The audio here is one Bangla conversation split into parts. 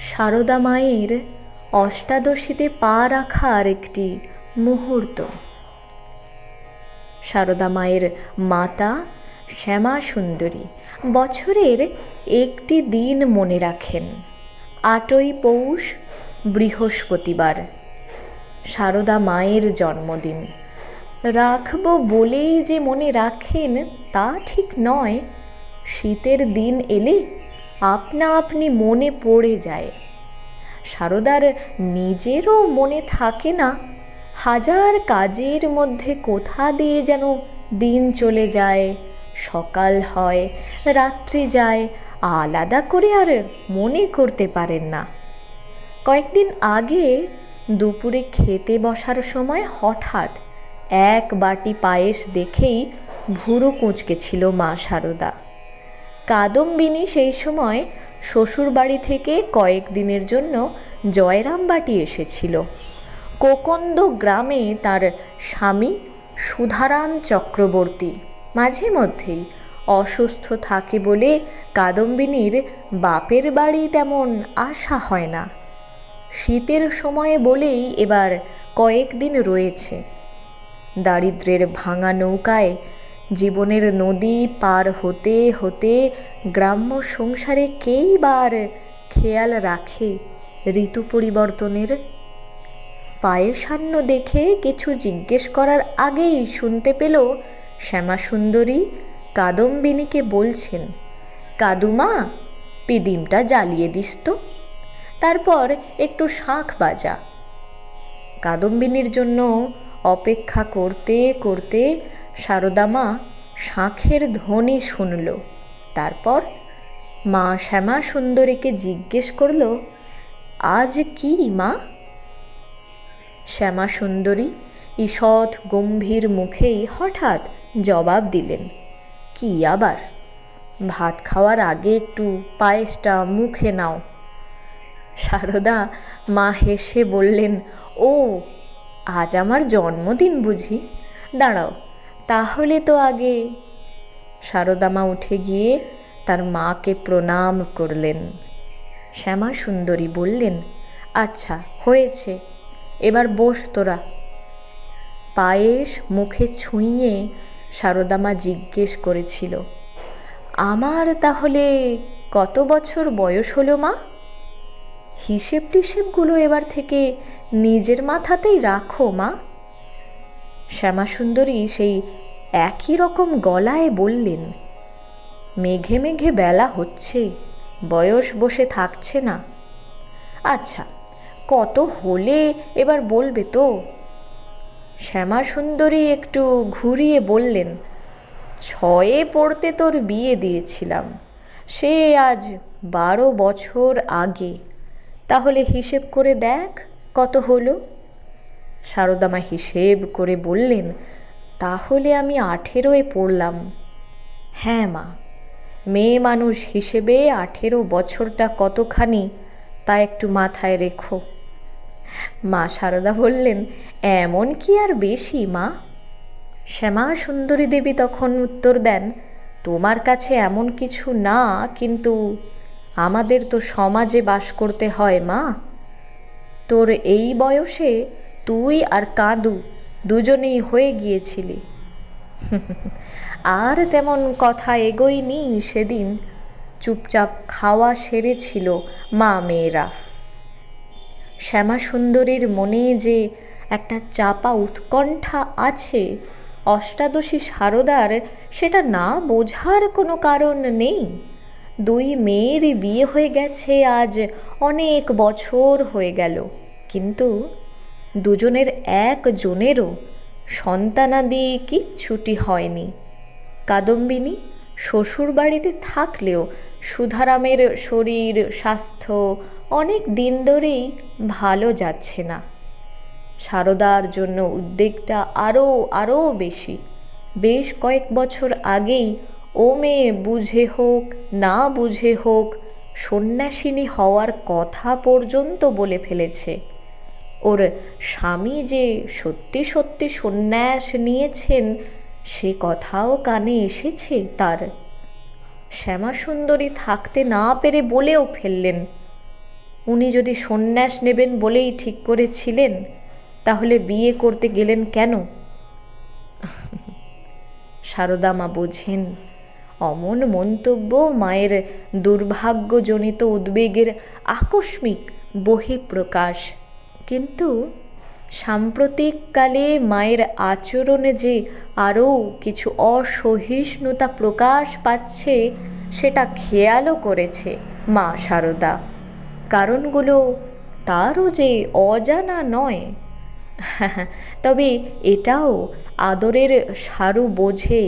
সারদা মায়ের অষ্টাদশীতে পা রাখার একটি মুহূর্ত। সারদা মায়ের মাতা শ্যামা সুন্দরী বছরের একটি দিন মনে রাখেন। আটই পৌষ, বৃহস্পতিবার, সারদা মায়ের জন্মদিন। রাখব বলেই যে মনে রাখেন তা ঠিক নয়, শীতের দিন এলে আপনা আপনি মনে পড়ে যায়। সারদার নিজেরও মনে থাকে না, হাজার কাজের মধ্যে কোথা দিয়ে যেন দিন চলে যায়, সকাল হয়, রাত্রি যায়, আলাদা করে আর মনে করতে পারেন না। কয়েকদিন আগে দুপুরে খেতে বসার সময় হঠাৎ এক বাটি পায়েস দেখেই ভুরু কুঁচকেছিল মা সারদা। কাদম্বিনী সেই সময় শ্বশুর বাড়ি থেকে কয়েক দিনের জন্য জয়রামবাটি এসেছিল। কোকন্দ গ্রামে তার স্বামী সুধারাম চক্রবর্তী। মাঝে মধ্যেই অসুস্থ থাকে বলে কাদম্বিনীর বাপের বাড়ি তেমন আসা হয় না। শীতের সময়ে বলেই এবার কয়েকদিন রয়েছে। দারিদ্রের ভাঙা নৌকায় জীবনের নদী পার হতে হতে গ্রাম্য সংসারে কেই বার খেয়াল রাখে ঋতু পরিবর্তনের? পায়েসান্ন দেখে কিছু জিজ্ঞেস করার আগেই শুনতে পেল শ্যামাসুন্দরী কাদম্বিনীকে বলছেন কাদুমা পিদিমটা জ্বালিয়ে দিস তো। তারপর একটু শাঁখ বাজা। কাদম্বিনীর জন্য অপেক্ষা করতে করতে সারদামা শাঁখের ধ্বনি শুনল। তারপর মা শ্যামা সুন্দরীকে জিজ্ঞেস করল, আজ কি মা? শ্যামা সুন্দরী ঈষৎ গম্ভীর মুখেই হঠাৎ জবাব দিলেন, কি আবার? ভাত খাওয়ার আগে একটু পায়েসটা মুখে নাও। সারদা মা হেসে বললেন, ও, আজ আমার জন্মদিন বুঝি। দাঁড়াও তাহলে তো আগে। সারদা মা উঠে গিয়ে তার মাকে প্রণাম করলেন। শ্যামা সুন্দরী বললেন আচ্ছা হয়েছে। এবার বস তোরা। পায়েস মুখে ছুঁয়ে সারদামা জিজ্ঞেস করেছিল, আমার তাহলে কত বছর বয়স হলো মা? হিসেব টিসেবগুলো এবার থেকে নিজের মাথাতেই রাখো মা। শ্যামাসুন্দরী সেই একই রকম গলায় বললেন, মেঘে মেঘে বেলা হচ্ছে, বয়স বসে থাকছে না। আচ্ছা কত হলে এবার বলবে তো? শ্যামাসুন্দরী একটু ঘুরিয়ে বললেন, ছয়ে পড়তে তোর বিয়ে দিয়েছিলাম, সে আজ বারো বছর আগে। তাহলে হিসেব করে দেখ কত হলো? সারদামা হিসেব করে বললেন, তাহলে আমি আঠেরোয় পড়লাম। হ্যাঁ মা, মেয়ে মানুষ হিসেবে আঠেরো বছরটা কতখানি, তা একটু মাথায় রেখো। মা সারদা বললেন, এমন কি আর বেশি মা? শ্যামা সুন্দরী দেবী তখন উত্তর দেন, তোমার কাছে এমন কিছু না, কিন্তু আমাদের তো সমাজে বাস করতে হয় মা। তোর এই বয়সে তুই আর কাঁদু দুজনেই হয়ে গিয়েছিলি। আর তেমন কথা এগোয়নি সেদিন। চুপচাপ খাওয়া সেরেছিল মা মেয়েরা। শ্যামা সুন্দরীর মনে যে একটা চাপা উৎকণ্ঠা আছে, অষ্টাদশী সারদার সেটা না বোঝার কোনো কারণ নেই। দুই মেয়েরই বিয়ে হয়ে গেছে, আজ অনেক বছর হয়ে গেল। কিন্তু দুজনের একজনেরও সন্তানাদি কিচ্ছুটি হয়নি। কাদম্বিনী শ্বশুর বাড়িতে থাকলেও সুধারামের শরীর, স্বাস্থ্য অনেক দিন ধরেই ভালো যাচ্ছে না। সারদার জন্য উদ্বেগটা আরও আরও বেশি। বেশ কয়েক বছর আগেই ও মেয়ে বুঝে হোক, না বুঝে হোক, সন্ন্যাসিনী হওয়ার কথা পর্যন্ত বলে ফেলেছে। ওর স্বামী যে সত্যি সত্যি সন্ন্যাস নিয়েছেন, সে কথাও কানে এসেছে তার। শ্যামাসুন্দরী থাকতে না পেরে বলেও ফেললেন, উনি যদি সন্ন্যাস নেবেন বলেই ঠিক করেছিলেন, তাহলে বিয়ে করতে গেলেন কেন? সারদা মা বোঝেন, অমন মন্তব্য মায়ের দুর্ভাগ্যজনিত উদ্বেগের আকস্মিক বহিঃপ্রকাশ। কিন্তু সাম্প্রতিককালে মায়ের আচরণে যে আরও কিছু অসহিষ্ণুতা প্রকাশ পাচ্ছে, সেটা খেয়ালও করেছে মা সারদা। কারণগুলো তারও যে অজানা নয়। তবে এটাও আদরের সারু বোঝে।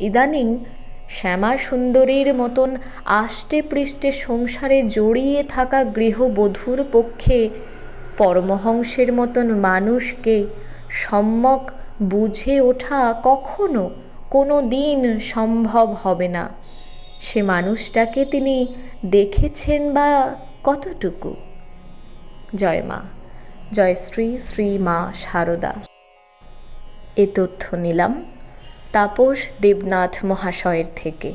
ইদানিং শ্যামা সুন্দরীর মতন আষ্টে পৃষ্ঠে সংসারে জড়িয়ে থাকা গৃহবধূর পক্ষে পরমহংসের মতন মানুষকে সম্যক বুঝে ওঠা কখনো কোনো দিন সম্ভব হবে না। সে মানুষটাকে তিনি দেখেছেন বা কতটুকু? জয় মা, জয় শ্রী শ্রী মা শারদা এ তথ্য নিলাম তাপস দেবনাথ মহাশয়ের থেকে।